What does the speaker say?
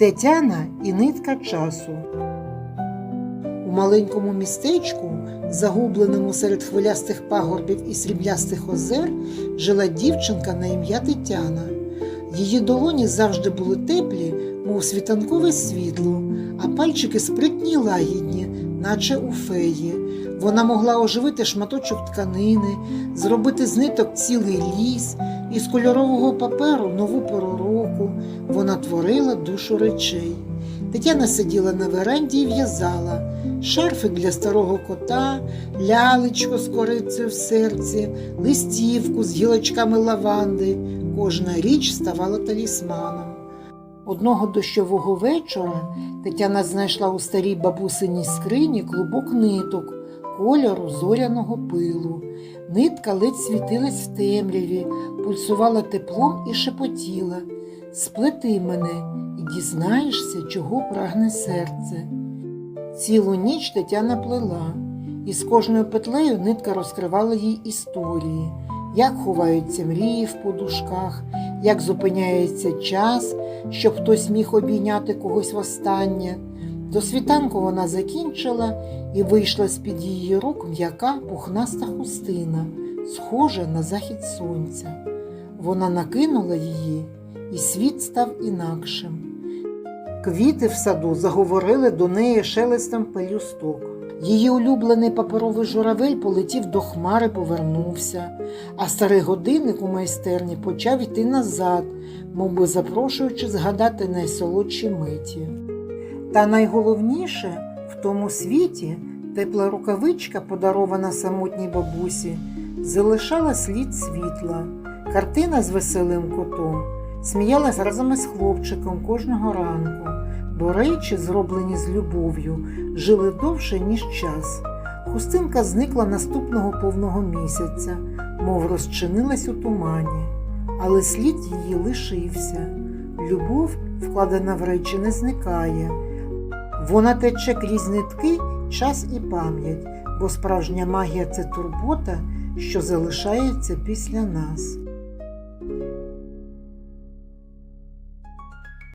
Тетяна і нитка часу. У маленькому містечку, загубленому серед хвилястих пагорбів і сріблястих озер, жила дівчинка на ім'я Тетяна. Її долоні завжди були теплі, мов світанкове світло, а пальчики спритні й лагідні, наче у феї. Вона могла оживити шматочок тканини, зробити з ниток цілий ліс, із кольорового паперу нову пору року. Вона творила душу речей. Тетяна сиділа на веранді і в'язала шарфик для старого кота, лялечко з корицею в серці, листівку з гілочками лаванди. Кожна річ ставала талісманом. Одного дощового вечора Тетяна знайшла у старій бабусиній скрині клубок ниток кольору зоряного пилу. Нитка ледь світилась в темряві, пульсувала теплом і шепотіла. Сплети мене і дізнаєшся, чого прагне серце. Цілу ніч Тетяна плела, і з кожною петлею нитка розкривала їй історії, як ховаються мрії в подушках, як зупиняється час, щоб хтось міг обійняти когось востаннє. До світанку вона закінчила і вийшла з-під її рук м'яка пухнаста хустина, схожа на захід сонця. Вона накинула її, і світ став інакшим. Квіти в саду заговорили до неї шелестом пелюсток. Її улюблений паперовий журавель полетів до хмари, повернувся, а старий годинник у майстерні почав йти назад, мов би запрошуючи згадати найсолодші миті. Та найголовніше в тому світі тепла рукавичка, подарована самотній бабусі, залишала слід світла. Картина з веселим котом сміялась разом із хлопчиком кожного ранку, бо речі, зроблені з любов'ю, жили довше, ніж час. Хустинка зникла наступного повного місяця, мов розчинилась у тумані, але слід її лишився. Любов, вкладена в речі, не зникає. Вона тече крізь нитки, час і пам'ять, бо справжня магія це турбота, що залишається після нас.